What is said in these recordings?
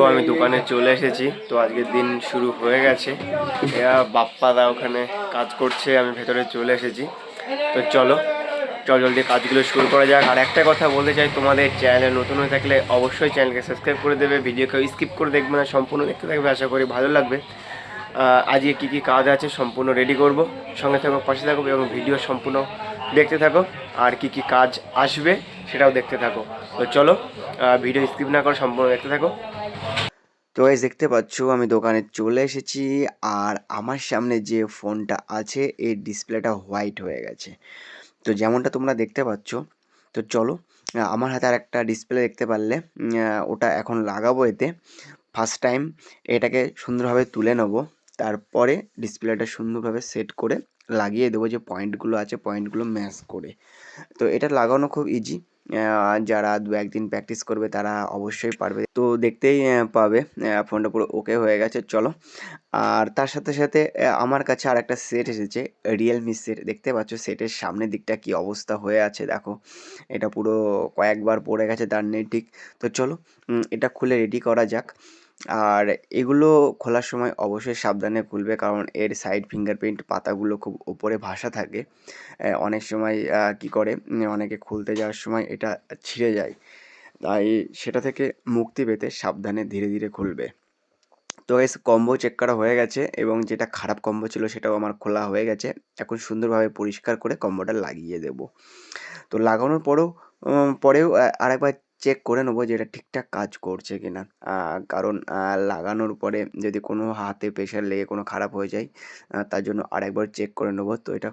তো আমি দোকানে চলে এসেছি। তো আজকের দিন শুরু হয়ে গেছে। এরা বাপ্পাদা ওখানে কাজ করছে, আমি ভেতরে চলে এসেছি। তো চলো, চল জলদি কাজগুলো শুরু করা যাক। আর একটা কথা বলতে চাই, তোমাদের চ্যানেলে নতুন হয়ে থাকলে অবশ্যই চ্যানেলকে সাবস্ক্রাইব করে দেবে। ভিডিওকে স্কিপ করে দেখবে না, সম্পূর্ণ দেখতে থাকবে। আশা করি ভালো লাগবে। আজকে কী কী কাজ আছে সম্পূর্ণ রেডি করব। সঙ্গে থাকো, পাশে থাকো এবং ভিডিও সম্পূর্ণ দেখতে থাকো। আর কি কি কাজ আসবে সেটাও দেখতে থাকো। তো চলো ভিডিও স্কিপ না করে সম্পূর্ণ দেখতে থাকো। তো গাইস দেখতে পাচ্ছ, আমি দোকানে চলে এসেছি আর আমার সামনে যে ফোনটা আছে, এর ডিসপ্লেটা হোয়াইট হয়ে গেছে। তো যেমনটা তোমরা দেখতে পাচ্ছ, তো চলো আমার হাতে আর একটা ডিসপ্লে দেখতে পারলে ওটা এখন লাগাবো এতে। ফার্স্ট টাইম এটাকে সুন্দরভাবে তুলে নেব, তারপরে ডিসপ্লেটা সুন্দরভাবে সেট করে লাগিয়ে দেবো যে পয়েন্টগুলো আছে পয়েন্টগুলো ম্যাচ করে। তো এটা লাগানো খুব ইজি যারা দু একদিন প্র্যাকটিস করবে তারা অবশ্যই পারবে। তো দেখতেই পাবে ফোনটা পুরো ওকে হয়ে গেছে, চলো। আর তার সাথে সাথে আমার কাছে আর একটা সেট এসেছে রিয়েলমি সেট দেখতে পাচ্ছ সেটের সামনের দিকটা কি অবস্থা হয়ে আছে, দেখো। এটা পুরো কয়েকবার পড়ে গেছে তার নেই ঠিক। তো চলো এটা খুলে রেডি করা যাক। আর এগুলো খোলার সময় অবশ্যই সাবধানে খুলবে কারণ এর সাইড ফিঙ্গারপ্রিন্ট পাতাগুলো খুব ওপরে ভাসা থাকে। অনেক সময় কি করে? অনেকে খুলতে যাওয়ার সময় এটা ছিঁড়ে যায়। তাই সেটা থেকে মুক্তি পেতে সাবধানে ধীরে ধীরে খুলবে। তো এস কম্বো চেক করা হয়ে গেছে এবং যেটা খারাপ কম্বো ছিল সেটাও আমার খোলা হয়ে গেছে। এখন সুন্দরভাবে পরিষ্কার করে কম্বোটা লাগিয়ে দেব। তো লাগানোর পরেও পরেও আরেকবার চেক করে নেব যে এটা ঠিকঠাক কাজ করছে কি না কারণ লাগানোর পরে যদি কোনো হাতে প্রেশার লেগে কোনো খারাপ হয়ে যায় তার জন্য আরেকবার চেক করে নেব। তো এটা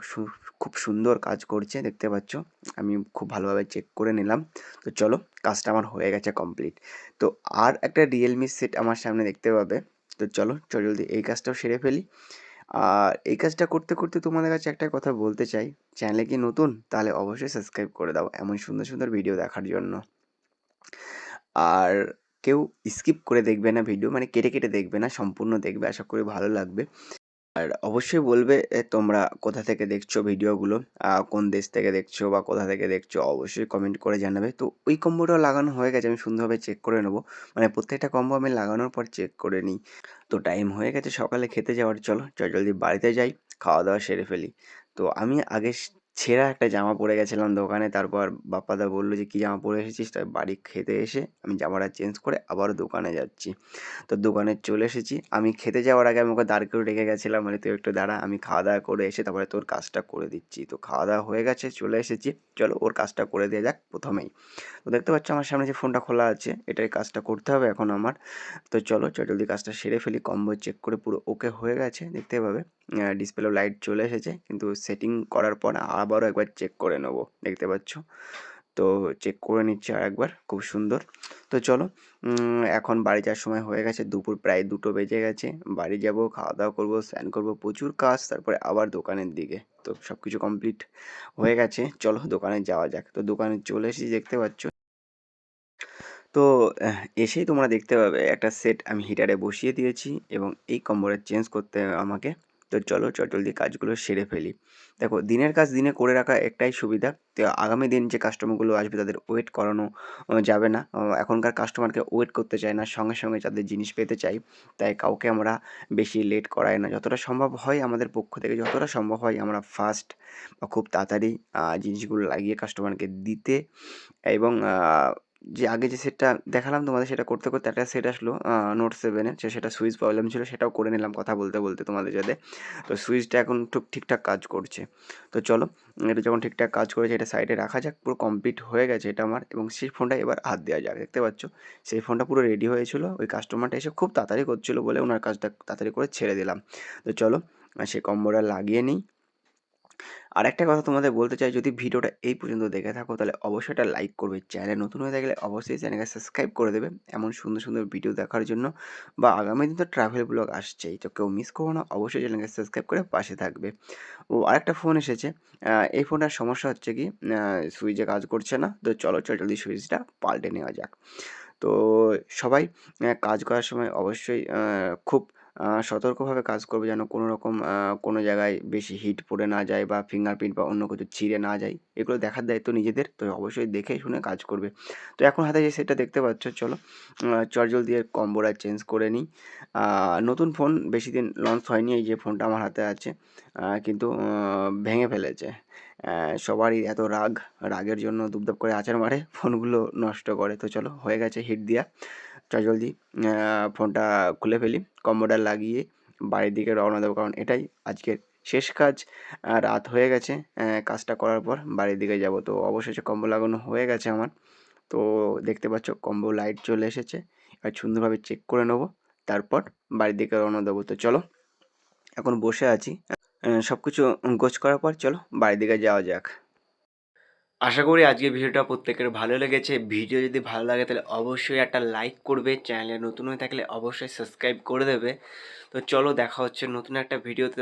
খুব সুন্দর কাজ করছে, দেখতে পাচ্ছ? আমি খুব ভালোভাবে চেক করে নিলাম। তো চলো, কাজটা আমার হয়ে গেছে কমপ্লিট তো আর একটা রিয়েলমি সেট আমার সামনে দেখতে পাবে। তো চলো, চল জলদি এই কাজটাও সেরে ফেলি। আর এই কাজটা করতে করতে তোমাদের কাছে একটা কথা বলতে চাই। চ্যানেলে কি নতুন? তাহলে অবশ্যই সাবস্ক্রাইব করে দাও এমন সুন্দর সুন্দর ভিডিও দেখার জন্য। আর কেউ স্কিপ করে দেখবে না ভিডিও মানে কেটে কেটে দেখবে না, সম্পূর্ণ দেখবে, আশা করি ভালো লাগবে। আর অবশ্যই বলবে তোমরা কোথা থেকে দেখছ ভিডিওগুলো কোন দেশ থেকে দেখছ বা কোথা থেকে দেখছ, অবশ্যই কমেন্ট করে জানাবে। তো ওই কম্বোটাও লাগানো হয়ে গেছে, আমি সুন্দরভাবে চেক করে নেব। মানে প্রত্যেকটা কম্বো আমি লাগানোর পর চেক করে নিই। তো টাইম হয়ে গেছে সকালে খেতে যাওয়ার, চলো চল জলদি বাড়িতে যাই খাওয়া দাওয়া সেরে ফেলি। তো আমি আগে ছেঁড়া একটা জামা পরে গেছিলাম দোকানে। তারপর বাপ্পাদা বলল যে, কী জামা পরে এসেছিস? তাই বাড়ি খেতে এসে আমি জামাটা চেঞ্জ করে আবার দোকানে যাচ্ছি। তো দোকানে চলে এসেছি। আমি খেতে যাওয়ার আগে আমি ওকে দাঁড় করে রেখে গেছিলাম। মানে তুই একটু দাঁড়া, আমি খাওয়া দাওয়া করে এসে তারপরে তোর কাজটা করে দিচ্ছি। তো খাওয়া দাওয়া হয়ে গেছে, চলে এসেছি। চলো ওর কাজটা করে দেওয়া যাক প্রথমেই। তো দেখতে পাচ্ছ আমার সামনে যে ফোনটা খোলা আছে, এটাই কাজটা করতে হবে এখন আমার। তো চলো জলদি কাজটা সেরে ফেলি। কম্বো চেক করে পুরো ওকে হয়ে গেছে, দেখতে পাবে। ডিসপ্লে লাইট চলে এসেছে, কিন্তু সেটিং করার পর আবারও একবার চেক করে নেব, দেখতে পাচ্ছ? তো চেক করে নিচ্ছি আর একবার, খুব সুন্দর। তো চলো এখন বাড়ি যাওয়ার সময় হয়ে গেছে, দুপুর প্রায় দুটো বেজে গেছে। বাড়ি যাব খাওয়া দাওয়া করব, স্নান করব প্রচুর কাজ, তারপরে আবার দোকানের দিকে। তো সব কিছু কমপ্লিট হয়ে গেছে, চলো দোকানে যাওয়া যাক। তো দোকানে চলে এসেছি, দেখতে পাচ্ছ? তো এসেই তোমরা দেখতে পাবে, একটা সেট আমি হিটারে বসিয়ে দিয়েছি এবং এই কম্বোটা চেঞ্জ করতে আমাকে। তো চলো চট জলদি কাজগুলো সেরে ফেলি। দেখো, দিনের কাজ দিনে করে রাখা একটাই সুবিধা। তো আগামী দিন যে কাস্টমারগুলো আসবে তাদের ওয়েট করানো যাবে না। এখনকার কাস্টমারকে ওয়েট করতে চায় না, সঙ্গে সঙ্গে তাদের জিনিস পেতে চাই তাই কাউকে আমরা বেশি লেট করাই না। যতটা সম্ভব হয় আমাদের পক্ষ থেকে, যতটা সম্ভব হয় আমরা ফাস্ট বা খুব তাড়াতাড়ি জিনিসগুলো লাগিয়ে কাস্টমারকে দিতে এবং যে আগে যে সেটটা দেখালাম তোমাদের সেটা করতে করতে একটা সেট আসলো নোট সেভেনের সে সেটা সুইচ প্রবলেম ছিল, সেটাও করে নিলাম কথা বলতে বলতে তোমাদের সাথে। তো সুইচটা এখন ঠিক, ঠিকঠাক কাজ করছে। তো চলো, এটা যখন ঠিকঠাক কাজ করেছে, এটা সাইডে রাখা যাক, পুরো কমপ্লিট হয়ে গেছে এটা আমার এবং সেই ফোনটা এবার হাত দেওয়া যাক, দেখতে পাচ্ছ? সেই ফোনটা পুরো রেডি হয়েছিল, ওই কাস্টমারটা এসে খুব তাড়াতাড়ি করছিল বলে ওনার কাজটা তাড়াতাড়ি করে ছেড়ে দিলাম। তো চলো সেই কম্বোটা লাগিয়ে নিই। আর একটা কথা তোমাদের বলতে চাই, যদি ভিডিওটা এই পর্যন্ত দেখে থাকো, তাহলে অবশ্যই একটা লাইক করবে। চ্যানেল নতুন হয়ে থাকলে অবশ্যই চ্যানেলকে সাবস্ক্রাইব করে দেবে। এমন সুন্দর সুন্দর ভিডিও দেখার জন্য বা আগামী দিন তো ট্রাভেল ব্লগ আসছেই, তো কেউ মিস করো না, অবশ্যই চ্যানেলকে সাবস্ক্রাইব করে পাশে থাকবে। ও আরেকটা ফোন এসেছে এই ফোনটার সমস্যা হচ্ছে কি সুইচে কাজ করছে না, তো চলো চল জলদি সুইচটা পাল্টে নেওয়া যাক। তো সবাই কাজ করার সময় অবশ্যই খুব সতর্কভাবে কাজ করবে যেন কোনো রকম কোনো জায়গায় বেশি হিট পড়ে না যায় বা ফিঙ্গারপ্রিন্ট বা অন্য কিছু ছিঁড়ে না যায়। এগুলো দেখার দায়িত্ব নিজেদের, তো অবশ্যই দেখে শুনে কাজ করবে। তো এখন হাতে যে সেটটা দেখতে পাচ্ছ, চলো চটজল দিয়ে কম্বোরা চেঞ্জ করে নিই। নতুন ফোন বেশি দিন লঞ্চ হয়নি, এই যে ফোনটা আমার হাতে আছে কিন্তু ভেঙে ফেলেছে। সবারই এত রাগ, রাগের জন্য দুবদাব করে আচার মারে ফোনগুলো নষ্ট করে। তো চলো, হয়ে গেছে হিট দিয়া। চল জলদি ফোনটা খুলে ফেলি, কম্বোটা লাগিয়ে বাড়ির দিকে রওনা দেবো, কারণ এটাই আজকের শেষ কাজ। রাত হয়ে গেছে কাজটা করার পর বাড়ির দিকে যাব, তো অবশেষে কম্বো লাগানো হয়ে গেছে আমার। তো দেখতে পাচ্ছ কম্বো লাইট চলে এসেছে আর সুন্দরভাবে চেক করে নেব, তারপর বাড়ির দিকে রওনা দেবো। তো চলো, এখন বসে আছি সব কিছু গোছ করার পর চলো বাড়ির দিকে যাওয়া যাক। আশা করি আজকে ভিডিওটা প্রত্যেকের ভালো লেগেছে। ভিডিও যদি ভালো লাগে তাহলে অবশ্যই একটা লাইক করবে। চ্যানেলে নতুন হয়ে থাকলে অবশ্যই সাবস্ক্রাইব করে দেবে। তো চলো দেখা হচ্ছে নতুন একটা ভিডিওতে।